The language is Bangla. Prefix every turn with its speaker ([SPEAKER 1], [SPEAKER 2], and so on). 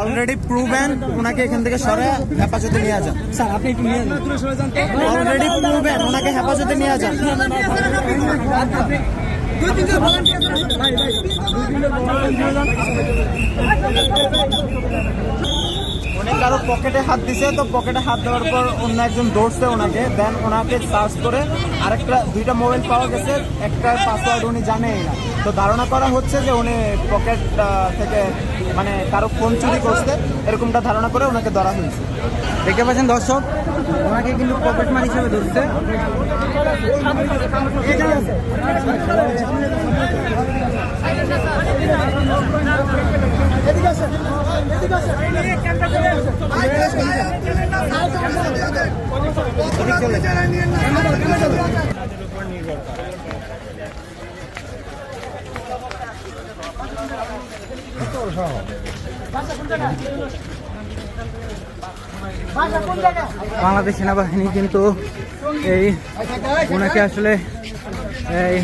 [SPEAKER 1] অলরেডি প্রুভেন ওনাকে এখান থেকে সরে হেফাজতে নিয়ে যান।
[SPEAKER 2] স্যার আপনি একটু নিয়ে
[SPEAKER 1] অলরেডি প্রুভেন ওনাকে হেফাজতে নিয়ে যান।
[SPEAKER 3] ভাই ভাই
[SPEAKER 1] কারও পকেটে হাত দিছে তো পকেটে হাত দেওয়ার পর অন্য একজন দৌড়ছে ওনাকে। দেন ওনাকে সার্চ করে আরেকটা দুইটা মোবাইল পাওয়া গেছে একটার পাসওয়ার্ড উনি জানেই না। তো ধারণা করা হচ্ছে যে উনি পকেট থেকে মানে কারও ফোন চুরি করছে এরকমটা ধারণা করে ওনাকে ধরা হয়েছে।
[SPEAKER 2] দেখতে পাচ্ছেন দর্শক ওনাকে কিন্তু পকেট মার হিসেবে ধরছে।
[SPEAKER 3] এদিকে আসেন এদিকে আসেন।
[SPEAKER 2] বাংলাদেশ সেনাবাহিনী কিন্তু এই ওনাকে আসলে এই